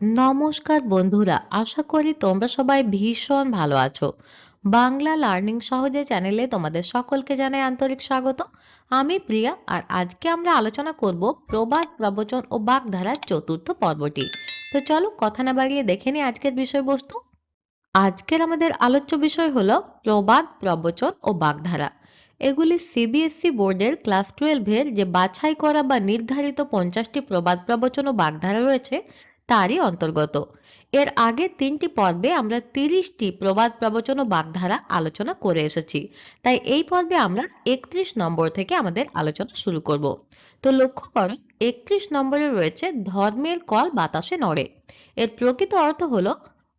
নমস্কার বন্ধুরা, আশা করি তোমরা সবাই ভীষণ ভালো আছো। বাংলা লার্নিং সহজে চ্যানেলে তোমাদের সকলকে জানাই আন্তরিক স্বাগত। আমি প্রিয়া আর আজকে আমরা আলোচনা করব প্রবাদ প্রবচন ও বাগধারার চতুর্থ পর্বটি। তো চলো কথা না বাড়িয়ে দেখে নিই আজকের বিষয়বস্তু। আজকের আমাদের আলোচ্য বিষয় হলো প্রবাদ প্রবচন ও বাগধারা। এগুলি সিবিএসসি বোর্ডের ক্লাস টুয়েলভের যে বাছাই করা বা নির্ধারিত পঞ্চাশটি প্রবাদ প্রবচন ও বাগধারা রয়েছে তারই অন্তর্গত। এর আগে তিনটি পর্বে আমরা তিরিশটি প্রবাদ প্রবচন ও বাগধারা আলোচনা করে এসেছি। তাই এই পর্বে আমরা একত্রিশ নম্বর থেকে আমাদের আলোচনা শুরু করব। তো লক্ষ্য করো, একত্রিশ নম্বরে রয়েছে ধর্মের কল বাতাসে নড়ে। এর প্রকৃত অর্থ হলো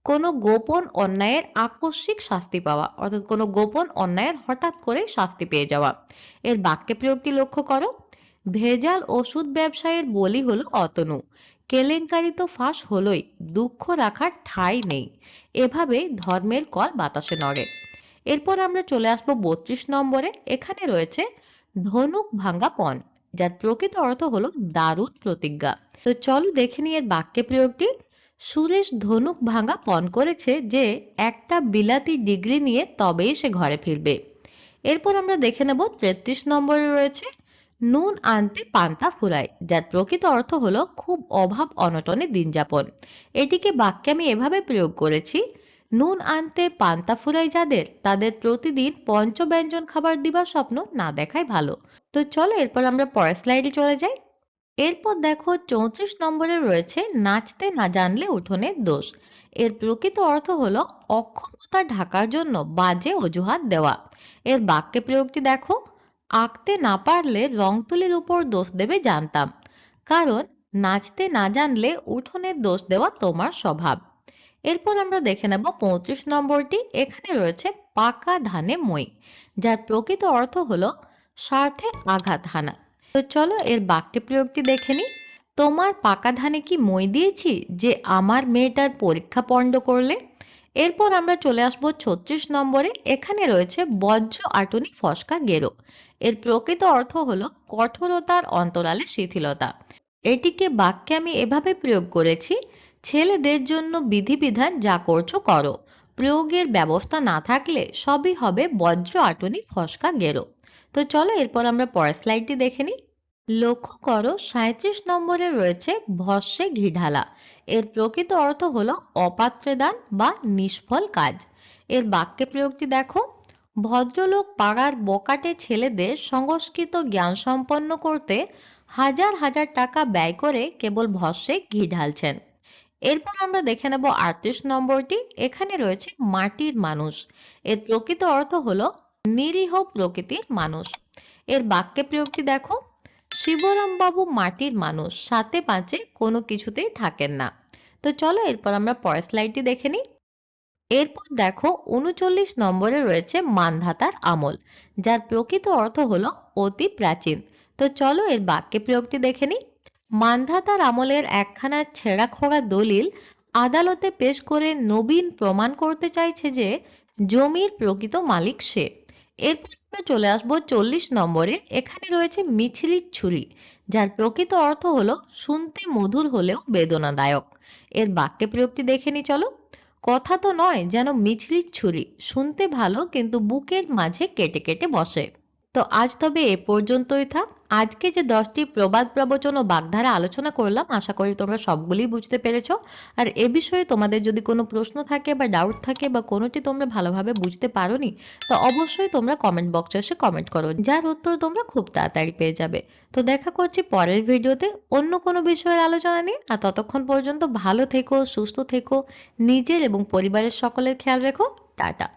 কোনো গোপন অন্যায়ের আকস্মিক শাস্তি পাওয়া, অর্থাৎ কোনো গোপন অন্যায়ের হঠাৎ করে শাস্তি পেয়ে যাওয়া। এর বাক্যে প্রয়োগটি লক্ষ্য করো? ভেজাল ওষুধ ব্যবসায়ের বলি হলো অতনু। কেলেঙ্কারি তো ফাঁস হলোই, দুঃখ রাখার ঠাঁই নেই। এভাবে ধর্মের কল বাতাসে নড়ে। এরপর আমরা চলে আসব বত্রিশ নম্বরে। এখানে রয়েছে ধনুক ভাঙ্গা পণ, যার প্রকৃত অর্থ হলো দারুণ প্রতিজ্ঞা। তো চলো দেখে নিয়ে বাক্যে প্রয়োগটি। সুরেশ ধনুক ভাঙা পণ করেছে যে একটা বিলাতি ডিগ্রি নিয়ে তবেই সে ঘরে ফিরবে। এরপর আমরা দেখে নেব তেত্রিশ নম্বরে রয়েছে নুন আনতে পান্তা ফুরায় যার প্রকৃত অর্থ হলো খুব অভাব অনটনে দিন যাপন। এটিকে বাক্যে আমি এভাবে প্রয়োগ করেছি, নুন আনতে পান্তা ফুরাই যাদের, তাদের প্রতিদিন পঞ্চব্যঞ্জন খাবার দিবার স্বপ্ন না দেখাই ভালো। তো চলো এরপর আমরা পরের স্লাইডে চলে যাই। এরপর দেখো চৌত্রিশ নম্বরে রয়েছে, নাচতে না জানলে উঠোনের দোষ। এর প্রকৃত অর্থ হলো অক্ষমতা ঢাকার জন্য বাজে অজুহাত দেওয়া। এর বাক্যে প্রয়োগটি দেখো আঁকতে না পারলে রং তুলির উপর দোষ দেবে জানতাম। কারণ, নাচতে না জানলে উঠোনের দোষ দেওয়া তোমার স্বভাব। এরপর আমরা দেখে নেব পঁয়ত্রিশ নম্বরটি। এখানে রয়েছে পাকা ধানে মই, যার প্রকৃত অর্থ হলো স্বার্থে আঘাত হানা। তো চলো এর বাক্যে প্রয়োগটি দেখে নিই। তোমার পাকা ধানে কি মই দিয়েছি, যে আমার মেয়েটার পরীক্ষা পণ্ড করলে? এরপর আমরা চলে আসব ছত্রিশ নম্বরে। এখানে রয়েছে বজ্র আটনি ফসকা গেরো। এর প্রকৃত অর্থ হল কঠোরতার অন্তরালে শিথিলতা। এটিকে বাক্যে আমি এভাবে প্রয়োগ করেছি, ছেলেদের জন্য বিধিবিধান যা করছ করো। প্রয়োগের ব্যবস্থা না থাকলে সবই হবে বজ্র আটনি ফসকা গেরো। তো চলো এরপর আমরা পরের স্লাইডটি দেখে নিই। লক্ষ্য করো সাঁত্রিশ নম্বরে রয়েছে ভস্যে ঘি ঢালা। এর প্রকৃত অর্থ হলো অপাত্রে দান বা নিষ্ফল কাজ। এর বাক্যে প্রয়োগটি দেখো, ভদ্রলোক পাড়ার বকাটে ছেলেদের সংস্কৃত জ্ঞান সম্পন্ন করতে হাজার হাজার টাকা ব্যয় করে কেবল ভস্যে ঘি ঢালছেন। এরপর আমরা দেখে নেব আটত্রিশ নম্বরটি, এখানে রয়েছে মাটির মানুষ। এর প্রকৃত অর্থ হলো নিরীহ প্রকৃতির মানুষ। এর বাক্যে প্রয়োগটি দেখো শিবরাম বাবু মাটির মানুষ সাথে পাঁচে কোনো কিছুতেই থাকেন না। তো চলো এরপর আমরা পরের স্লাইডটি দেখে নিই। এরপর দেখো উনচল্লিশ নম্বরে রয়েছে মানধাতার আমল, যার প্রকৃত অর্থ হলো অতি প্রাচীন। তো চলো এর বাক্যে প্রয়োগটি দেখে নিই। মানধাতার আমলের একখানা ছেঁড়া খোড়া দলিল আদালতে পেশ করে নবীন প্রমাণ করতে চাইছে যে জমির প্রকৃত মালিক সে। এরপর চলে আসব চল্লিশ নম্বরে। এখানে রয়েছে মিছিলির ছুরি, যার প্রকৃত অর্থ হলো শুনতে মধুর হলেও বেদনাদায়ক। এর বাক্যে প্রয়োগটি দেখে নি, চলো। কথা তো নয় যেন মিছরির ছুরি, শুনতে ভালো কিন্তু বুকের মাঝে কেটে কেটে বসে। তো আজ তবে এ পর্যন্তই থাক। আজকে যে দশটি প্রবাদ প্রবচন ও বাগধারা আলোচনা করলাম, আশা করি তোমরা সবগুলি বুঝতে পেরেছ। আর এ বিষয়ে তোমাদের যদি কোনো প্রশ্ন থাকে বা ডাউট থাকে বা কোনোটি তোমরা ভালোভাবে বুঝতে পারোনি, তো অবশ্যই তোমরা কমেন্ট বক্সে এসে কমেন্ট করো। যার উত্তর তোমরা খুব তাড়াতাড়ি পেয়ে যাবে। তো দেখা করছি পরের ভিডিওতে অন্য কোনো বিষয়ের আলোচনা নিয়ে। আর ততক্ষণ পর্যন্ত ভালো থেকো, সুস্থ থেকো, নিজের এবং পরিবারের সকলের খেয়াল রেখো। টাটা।